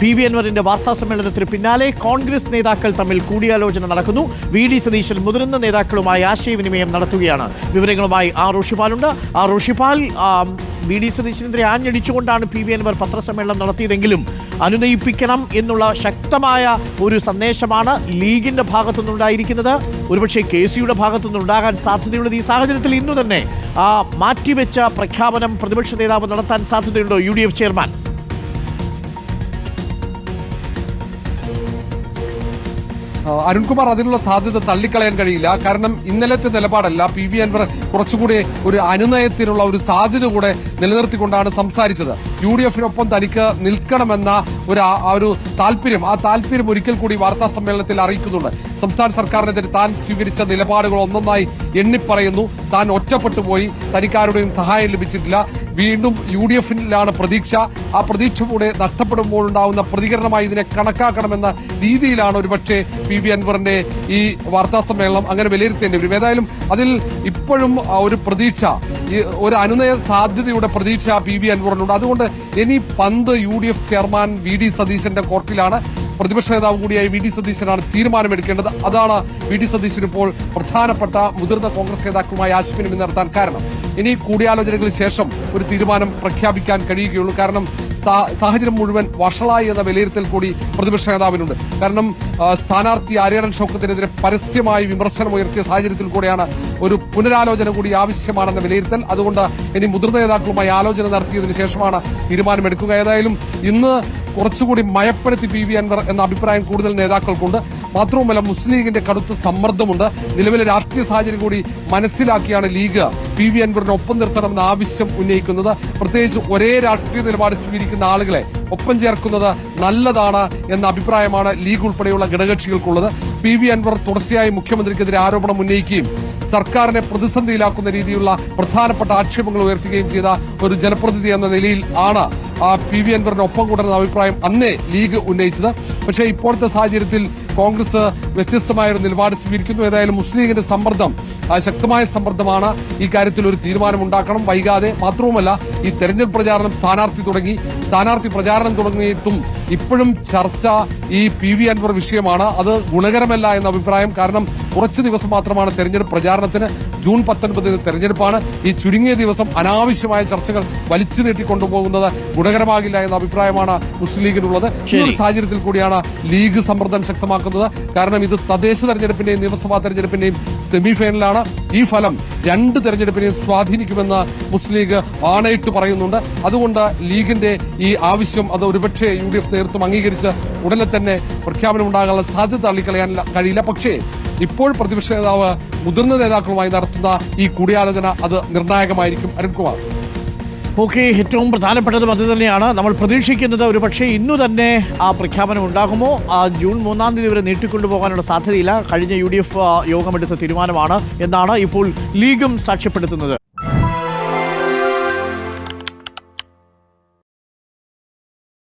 P V അൻവറിന്റെ വാർത്താ സമ്മേളനത്തിന് പിന്നാലെ കോൺഗ്രസ് നേതാക്കൾ തമ്മിൽ കൂടിയാലോചന നടക്കുന്നു. വി ഡി സതീശൻ മുതിർന്ന നേതാക്കളുമായി ആശയവിനിമയം നടത്തുകയാണ്. വിവരങ്ങളുമായി ആ ഋഷിപാൽ ആം, വി ഡി സതീശനെതിരെ ആഞ്ഞടിച്ചുകൊണ്ടാണ് പി വി അൻവർ പത്രസമ്മേളനം നടത്തിയതെങ്കിലും അനുനയിപ്പിക്കണം എന്നുള്ള ശക്തമായ ഒരു സന്ദേശമാണ് ലീഗിന്റെ ഭാഗത്തു നിന്നുണ്ടായിരിക്കുന്നത് ഒരുപക്ഷെ കെ സിയുടെ ഭാഗത്തു സാധ്യതയുള്ളത് ഈ സാഹചര്യത്തിൽ ഇന്നു തന്നെ ആ മാറ്റിവെച്ച പ്രഖ്യാപനം പ്രതിപക്ഷ നേതാവ് നടത്താൻ സാധ്യതയുണ്ടോ U D F chairman? Arunkumar അതിനുള്ള സാധ്യത തള്ളിക്കളയാൻ കഴിയില്ല. കാരണം ഇന്നലത്തെ നിലപാടല്ല. പി വി അൻവർ കുറച്ചുകൂടി ഒരു അനുനയത്തിനുള്ള ഒരു സാധ്യത കൂടെ നിലനിർത്തിക്കൊണ്ടാണ് സംസാരിച്ചത്. യു ഡി എഫിനൊപ്പം തനിക്ക് നിൽക്കണമെന്ന ഒരു ഒരു താല്പര്യം ആ താല്പര്യം ഒരിക്കൽ കൂടി വാർത്താ സമ്മേളനത്തിൽ അറിയിക്കുന്നുണ്ട്. സംസ്ഥാന സർക്കാരിനെതിരെ താൻ സ്വീകരിച്ച നിലപാടുകൾ ഒന്നൊന്നായി എണ്ണിപ്പറയുന്നു. താൻ ഒറ്റപ്പെട്ടുപോയി. തനിക്കാരുടെയും സഹായം ലഭിച്ചിട്ടില്ല. വീണ്ടും യു ഡി എഫിലാണ് പ്രതീക്ഷ. ആ പ്രതീക്ഷ കൂടെ നഷ്ടപ്പെടുമ്പോഴുണ്ടാവുന്ന പ്രതികരണമായി ഇതിനെ കണക്കാക്കണമെന്ന രീതിയിലാണ് ഒരുപക്ഷെ പി വി അൻവറിന്റെ ഈ വാർത്താ സമ്മേളനം അങ്ങനെ വിലയിരുത്തേണ്ടി വരും. ഏതായാലും അതിൽ ഇപ്പോഴും ഒരു പ്രതീക്ഷ ഒരു അനുനയ സാധ്യതയുടെ പ്രതീക്ഷ പി വി അൻവറിനുണ്ട്. അതുകൊണ്ട് ഇനി പന്ത് U D F chairman V D സതീശന്റെ കോർട്ടിലാണ്. പ്രതിപക്ഷ നേതാവ് കൂടിയായി വി ഡി സതീശനാണ് തീരുമാനമെടുക്കേണ്ടത്. അതാണ് വി ഡി സതീശൻ ഇപ്പോൾ പ്രധാനപ്പെട്ട മുതിർന്ന കോൺഗ്രസ് നേതാക്കളുമായി ആശയവിനിമയം നടത്താൻ കാരണം. ഇനി കൂടിയാലോചനകൾക്ക് ശേഷം ഒരു തീരുമാനം പ്രഖ്യാപിക്കാൻ കഴിയുകയുള്ളൂ. കാരണം സാഹചര്യം മുഴുവൻ വഷളായി എന്ന വിലയിരുത്തൽ കൂടി പ്രതിപക്ഷ നേതാവിനുണ്ട്. കാരണം സ്ഥാനാർത്ഥി ആര്യാടൻ ഷോക്കത്തിനെതിരെ പരസ്യമായി വിമർശനം ഉയർത്തിയ സാഹചര്യത്തിൽ കൂടിയാണ് ഒരു പുനരാലോചന കൂടി ആവശ്യമാണെന്ന വിലയിരുത്തൽ. അതുകൊണ്ട് ഇനി മുതിർന്ന നേതാക്കളുമായി ആലോചന നടത്തിയതിനു ശേഷമാണ് തീരുമാനമെടുക്കുക. ഏതായാലും ഇന്ന് കുറച്ചുകൂടി മയപ്പെടുത്തി പി വി അൻവർ എന്ന അഭിപ്രായം കൂടുതൽ നേതാക്കൾക്കുണ്ട്. മാത്രവുമല്ല മുസ്ലിം ലീഗിന്റെ കടുത്ത സമ്മർദ്ദമുണ്ട്. നിലവിലെ രാഷ്ട്രീയ സാഹചര്യം കൂടി മനസ്സിലാക്കിയാണ് ലീഗ് പി വി അൻവറിനെ ഒപ്പം നിർത്തണമെന്ന ആവശ്യം ഉന്നയിക്കുന്നത്. പ്രത്യേകിച്ച് ഒരേ രാഷ്ട്രീയ നിലപാട് സ്വീകരിക്കുന്ന ആളുകളെ ഒപ്പം ചേർക്കുന്നത് നല്ലതാണ് എന്ന അഭിപ്രായമാണ് ലീഗ് ഉൾപ്പെടെയുള്ള ഘടകക്ഷികൾക്കുള്ളത് പി വി അൻവർ തുടർച്ചയായി മുഖ്യമന്ത്രിക്കെതിരെ ആരോപണം ഉന്നയിക്കുകയും സർക്കാരിനെ പ്രതിസന്ധിയിലാക്കുന്ന രീതിയിലുള്ള പ്രധാനപ്പെട്ട ആക്ഷേപങ്ങൾ ഉയർത്തുകയും ചെയ്ത ഒരു ജനപ്രതിനിധി എന്ന നിലയിൽ ആണ് പി വി അൻവറിന് ഒപ്പം കൂട്ടുന്ന അഭിപ്രായം അന്നേ ലീഗ് ഉന്നയിച്ചത്. പക്ഷേ ഇപ്പോഴത്തെ സാഹചര്യത്തിൽ കോൺഗ്രസ് വ്യത്യസ്തമായ ഒരു നിലപാട് സ്വീകരിക്കുന്നു. ഏതായാലും മുസ്ലിം ലീഗിന്റെ സമ്മർദ്ദം ശക്തമായ സമ്മർദ്ദമാണ് ഈ കാര്യത്തിൽ ഒരു തീരുമാനം ഉണ്ടാക്കണം വൈകാതെ മാത്രവുമല്ല ഈ തെരഞ്ഞെടുപ്പ് പ്രചാരണം സ്ഥാനാർത്ഥി തുടങ്ങി സ്ഥാനാർത്ഥി പ്രചാരണം തുടങ്ങിയിട്ടും ഇപ്പോഴും ചർച്ച ഈ പി വി അൻവർ വിഷയമാണ്. അത് ഗുണകരമല്ല എന്ന അഭിപ്രായം. കാരണം കുറച്ച് ദിവസം മാത്രമാണ് തെരഞ്ഞെടുപ്പ് പ്രചാരണത്തിന്. ജൂൺ പത്തൊൻപതിന് തെരഞ്ഞെടുപ്പാണ്. ഈ ചുരുങ്ങിയ ദിവസം അനാവശ്യമായ ചർച്ചകൾ വലിച്ചു നീട്ടിക്കൊണ്ടുപോകുന്നത് ഗുണകരമാകില്ല എന്ന അഭിപ്രായമാണ് മുസ്ലിം ലീഗിനുള്ളത്. ഈ ഒരു സാഹചര്യത്തിൽ കൂടിയാണ് ലീഗ് സമ്മർദ്ദം ശക്തമാക്കുന്നത്. കാരണം ഇത് തദ്ദേശ തെരഞ്ഞെടുപ്പിന്റെയും നിയമസഭാ തെരഞ്ഞെടുപ്പിന്റെയും സെമി ഫൈനലാണ് ഈ ഫലം രണ്ട് തെരഞ്ഞെടുപ്പിനെയും സ്വാധീനിക്കുമെന്ന് മുസ്ലിം ലീഗ് ആണയിട്ട് പറയുന്നുണ്ട്. അതുകൊണ്ട് ലീഗിന്റെ ഈ ആവശ്യം അത് ഒരുപക്ഷെ യു ഡി എഫ് നേതൃത്വം അംഗീകരിച്ച് ഉടനെ തന്നെ പ്രഖ്യാപനം ഉണ്ടാകാനുള്ള സാധ്യത തള്ളിക്കളയാൻ കഴിയില്ല. പക്ഷേ ഇപ്പോൾ പ്രതിപക്ഷ നേതാവ് മുതിർന്ന നേതാക്കളുമായി നടത്തുന്ന ഈ കൂടിയാലോചന അത് നിർണായകമായിരിക്കും. അരുൺകുമാർ. ഓക്കെ ഏറ്റവും പ്രധാനപ്പെട്ടതും അത് തന്നെയാണ്. നമ്മൾ പ്രതീക്ഷിക്കുന്നത് ഒരു പക്ഷേ ഇന്നു തന്നെ ആ പ്രഖ്യാപനം ഉണ്ടാകുമോ? ആ ജൂൺ മൂന്നാം തീയതി വരെ നീട്ടിക്കൊണ്ടുപോകാനുള്ള സാധ്യതയില്ല. കഴിഞ്ഞ യു ഡി എഫ് യോഗമെടുത്ത തീരുമാനമാണ് എന്നാണ് ഇപ്പോൾ ലീഗും സാക്ഷ്യപ്പെടുത്തുന്നത്.